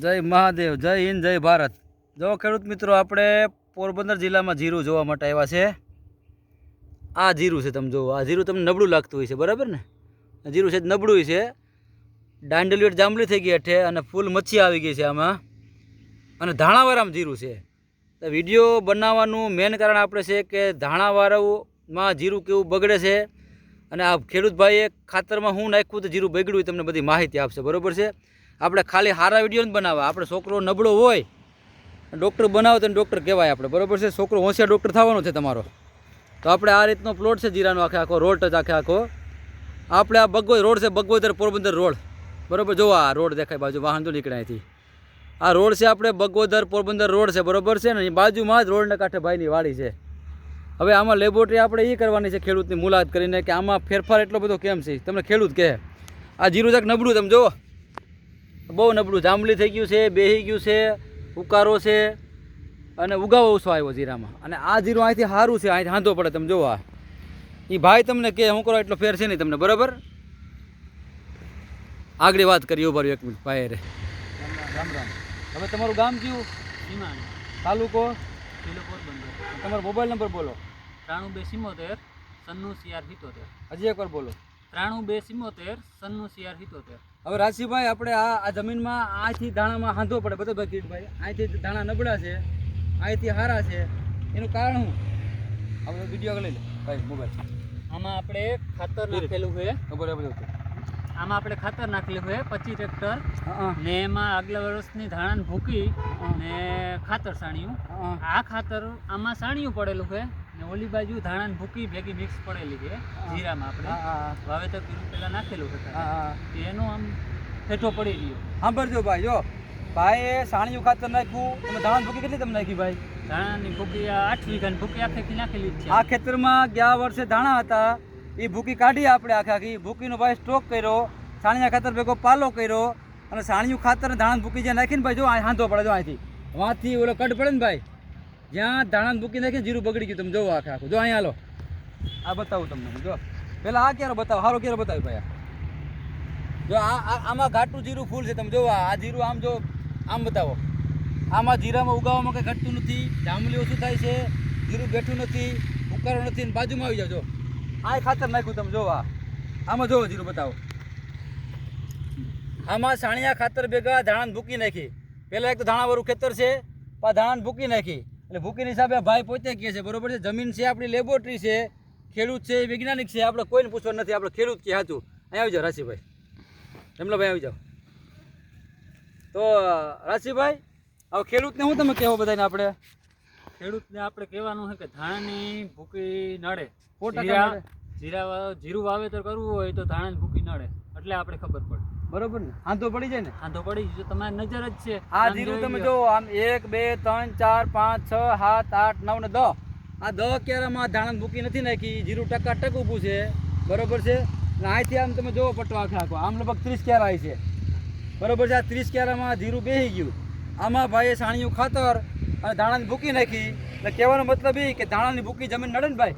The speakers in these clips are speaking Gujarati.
જય મહાદેવ, જય હિન્દ, જય ભારત. જો ખેડૂત મિત્રો, આપણે પોરબંદર જિલ્લામાં જીરું જોવા માટે આવ્યા છે. આ જીરું છે, તમે જુઓ. આ જીરું તમને નબળું લાગતું હોય છે, બરાબર ને? જીરું છે, નબળું છે. દાંડલીઓ જાંબલી થઈ ગઈ હેઠે અને ફૂલ મચ્છી આવી ગઈ છે આમાં. અને ધાણાવાળામાં જીરું છે. તો વીડિયો બનાવવાનું મેન કારણ આપણે છે કે ધાણાવાળામાં જીરું કેવું બગડે છે. અને આ ખેડૂત ભાઈએ ખાતરમાં હું નાખ્યું તો જીરું બગડ્યું તમને બધી માહિતી આપશે, બરોબર છે? આપણે ખાલી સારા વીડિયો જ બનાવવા. આપણે છોકરો નબળો હોય, ડૉક્ટર બનાવો તો ડૉક્ટર કહેવાય આપણે. બરોબર છે? છોકરો હોશિયાર ડૉક્ટર થવાનો છે તમારો. તો આપણે આ રીતનો પ્લોટ છે જીરાનો આખે આખો, રોડ જ આખે આખો. આપણે આ બગોઈ રોડ છે બગોદર પોરબંદર રોડ. બરોબર? જો આ રોડ દેખાય બાજુ, વાહન તો નીકળે અહીંથી. આ રોડ છે આપણે બગોદર પોરબંદર રોડ છે, બરોબર છે ને? બાજુમાં જ રોડના કાંઠે ભાઈની વાડી છે. હવે આમાં લેબોરેટરી આપણે એ કરવાની છે ખેડૂતની મુલાકાત કરીને કે આમાં ફેરફાર એટલો બધો કેમ છે? તમને ખેડૂત કહે. આ જીરું જાક નબળું તમે જુઓ બહુ નબળું જાંબલી થઈ ગયું છે બેહી ગયું છે ઉકારો છે અને ઉગાવો ઓછો આવ્યો જીરામાં અને આ જીરું અહીંથી સારું છે અહીંથી હાંધો પડે તમે જોવો આ. એ ભાઈ તમને કે હું કરો એટલો ફેર છે નહીં તમને બરાબર? આગળ વાત કરી ઊભા એક મિનિટ ભાઈ રે રામ રામ હવે તમારું ગામ કયું? તાલુકો? તમારો મોબાઈલ નંબર બોલો. ત્રાણું બે સિમોતેર સન્નું સીઆર સિત્તોતેર. હજી એકવાર બોલો. ત્રાણું બે સિમોતેર સન્નું સિયાર સિત્તોતેર. હવે રાશિભાઈ આપણે આ આ જમીનમાં અહીંથી દાણામાં હાંધો પડે બધો ભાઈ કીટભાઈ અહીંથી દાણા નબળા છે અહીંથી હારા છે. એનું કારણ શું? આપણે વીડિયો આગળ લઈ લે. ભાઈ મોબાઈલ આમાં આપણે ખાતર નાખેલું છે. બરાબર આમાં આપણે ખાતર નાખેલું છે પચીસ ટ્રેક્ટર ને એમાં આગલા વર્ષની ધાણાને ભૂકી ને ખાતર સાણિયું. આ ખાતર આમાં સાણિયું પડેલું છે. ને ઓલી બાજુ ધાણા ભૂકી ભેગી મિક્સ પડેલી છે જીરામાં આપણે. વાવેતર કર્યું પહેલાં નાખેલું હતું. એનો આમ ઠેઠો પડી રહ્યો. સાંભળજો ભાઈ જો. એ સાણિયું ખાતર નાખ્યું તમે ધાણા ભૂકી કેટલી તમે નાખી ભાઈ? ધાણાની ભૂકી આઠ વીઘાની ભૂકી આખી નાખેલી છે. આ ખેતરમાં ગયા વર્ષે ધાણા હતા. એ ભૂકી કાઢી આપણે આખા આખી. ભૂકીનો ભાઈ સ્ટોક કર્યો સાણિયા ખાતર ભેગો પાલો કર્યો અને સાણિયું ખાતર ધાણા ભૂકી જે નાખીને ભાઈ જો અહીં હાંધો પડે જો અહીંથી. વાંથી ઓલો કટ પડે ને ભાઈ? જ્યાં દાણા ભૂકી નાખીને જીરું બગડી ગયું તમે જોવો આખા આખું. જો અહીંયા લો આ બતાવું તમને જો. પેલા આ ક્યારે બતાવો હારો ક્યારે બતાવ્યું ભાઈ જો આ આમાં ઘાટું જીરું ફૂલ છે તમે જોવો આ. જીરું આમ જો આમ બતાવો. આમાં જીરામાં ઉગાવવામાં કંઈ ઘટતું નથી જાંબલી ઓછું થાય છે જીરું બેઠું નથી ઉકારો નથી ને બાજુમાં આવી જાવ જો. આ ખાતર નાખ્યું તમે જોવો આમાં જોવો જીરું બતાવો. આમાં સાણિયા ખાતર ભેગા ધાણાને ભૂકી નાખી. પહેલાં એક તો ધાણાવાળું ખેતર છે પા ધાણાને ભૂકી નાખી. એટલે ભૂકીની હિસાબે ભાઈ પોતે કહે છે બરોબર છે જમીન છે આપણી લેબોરેટરી છે ખેડૂત છે વૈજ્ઞાનિક છે આપણે કોઈને પૂછવા નથી આપણે ખેડૂત કે સાચું. અહીંયા આવી જાઓ રાશિભાઈ. રમલાભાઈ આવી જાઓ. તો રાશિભાઈ હવે ખેડૂતને હું તમે કહેવો બધાને આપણે? ખેડૂતને આપણે કહેવાનું છે કે ધાણાની ભૂકી નડે. જીરા નડે. જીરા જીરું વાવેતર કરવું હોય તો ધાણાની ભૂકી નડે. એટલે આપણે ખબર પડે. બરોબર ને? આંધો પડી જાય ને? આંધો પડી જાય તમારી નજર જ છે. આ જીરું તમે. જો આમ એક બે ત્રણ ચાર પાંચ છ સાત આઠ નવ ને દસ આ દસ ક્યારામાં ધાણા ભૂકી નથી નાખી. જીરું ટકા ટક ઊભું છે. બરોબર છે? અહીંથી આમ તમે જોવો પટવા આખે આખો આમ લગભગ ત્રીસ ક્યારે આવી છે. બરોબર છે? આ ત્રીસ ક્યારામાં જીરું બેસી ગયું. આમાં ભાઈએ સાણિયું ખાતર અને ધાણાની ભૂકી નાખી. એટલે કહેવાનો મતલબ એ કે ધાણાની ભૂકી જમીન નડે ને ભાઈ?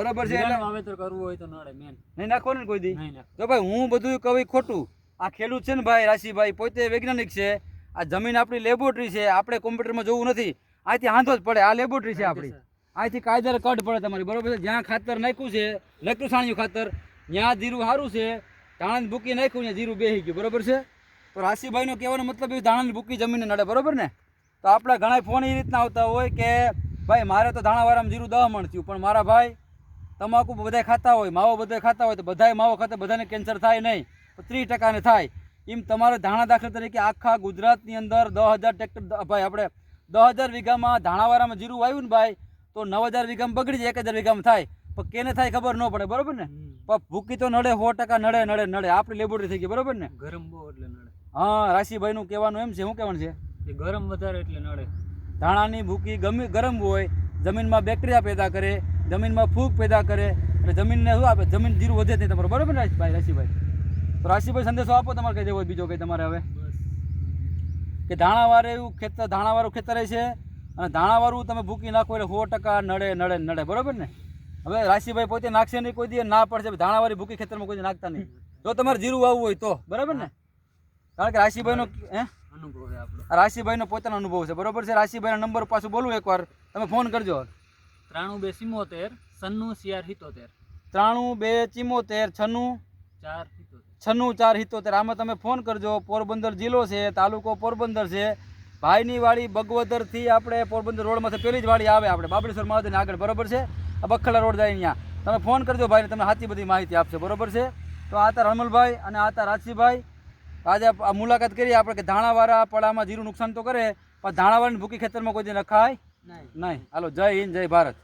બરોબર છે એટલે વાવેતર કરવું હોય તો નડે મેન નહીં નાખો ને કોઈ દી. તો ભાઈ હું બધું કવિ ખોટું. આ ખેડૂત છે ને ભાઈ રાશિભાઈ પોતે વૈજ્ઞાનિક છે. આ જમીન આપણી લેબોરેટરી છે. આપણે કોમ્પ્યુટરમાં જોવું નથી. અહીંથી હાંધો જ પડે. આ લેબોરેટરી છે આપણી. અહીંથી કાયદાર કટ પડે તમારી. બરોબર છે? જ્યાં ખાતર નાખ્યું છે લખતું સાણિયું ખાતર ત્યાં જીરું સારું છે. ધાણાની ભૂકી નાખ્યું ત્યાં જીરું બેસી ગયું. બરોબર છે? તો રાશિભાઈનો કહેવાનો મતલબ એ ધાણાની ભૂકી જમીનને નડે. બરોબર ને? તો આપણે ઘણા ફોન એ રીતના આવતા હોય કે ભાઈ મારે તો ધાણાવાળામાં જીરું દહ મણ થયું પણ મારા ભાઈ તમાકુ બધાય ખાતા હોય માવો બધાય ખાતા હોય તો બધાય માવો ખાતા બધાને કેન્સર થાય નહીં. ત્રીસ ટકાને થાય. એમ તમારે ધાણા દાખલા તરીકે આખા ગુજરાતની અંદર દસ હજાર ટ્રેક્ટર ભાઈ આપણે દસ હજાર વીઘામાં ધાણાવાળામાં જીરું આવ્યું ને ભાઈ તો નવ હજાર વીઘામાં બગડી જાય એક હજાર વીઘામાં થાય. પણ કેને થાય ખબર ન પડે બરોબર ને? પણ ભૂકી તો નડે સો ટકા નડે નડે નડે. આપણી લેબોરેટરી થઈ ગઈ બરોબર ને? ગરમ બહુ એટલે નડે. હા રાશિભાઈનું કહેવાનું એમ છે શું કહેવાનું છે? ગરમ વધારે એટલે નડે. ધાણાની ભૂકી ગમે ગરમ હોય જમીનમાં બેક્ટેરિયા પેદા કરે જમીનમાં ફૂગ પેદા કરે એટલે જમીનને શું આપે? જમીન જીરું વધે નહીં તમારું. બરાબર ને રાશિભાઈ રાશિભાઈ? તો રાશિભાઈ સંદેશો આપો તમારે કઈ દેવો બીજો કંઈ તમારે હવે? કે ધાણાવાળે એવું ખેતર ધાણાવાળું ખેતર છે અને ધાણાવાળું તમે ભૂકી નાખો એટલે સો ટકા નડે નડે નડે. બરાબર ને? હવે રાશિભાઈ પોતે નાખશે નહીં કોઈ દે ના પડશે ધાણાવાળી ભૂકી ખેતરમાં કોઈ નાખતા નહીં. જો તમારે જીરું વાવવું હોય તો. બરાબર ને? કારણ કે રાશિભાઈનો હે? અનુભવ છે આપણો. રાશિભાઈનો પોતાનો અનુભવ છે. બરાબર છે? રાશિભાઈના નંબર પાછું બોલું એકવાર. તમે ફોન કરજો. ત્રાણું બે સિમોતેર સન્નું સિયાર હિતોતેર ત્રાણું બે ચિમોતેર છન્નું? ચાર છન્નું ચાર સિત્તોતેર. આમાં તમે ફોન કરજો. પોરબંદર જિલ્લો છે તાલુકો પોરબંદર છે. ભાઈની વાડી બગવદરથી આપણે પોરબંદર રોડમાંથી પેલી જ વાડી આવે આપણે બાબડેશ્વર મહાદેવની આગળ બરોબર છે? આ બખલા રોડ જાય અહીંયા. તમે ફોન કરજો ભાઈને તમને સાચી બધી માહિતી આપશે બરોબર છે? તો આ તાર રમલભાઈ અને આ તાર રાજસિંહભાઈ આજે આ મુલાકાત કરી આપણે કે ધાણાવાળા પડામાં જીરું નુકસાન તો કરે પણ ધાણાવાળાની ભૂકી ખેતરમાં કોઈ દિન નખાય નહીં. હાલો જય હિન્દ જય ભારત.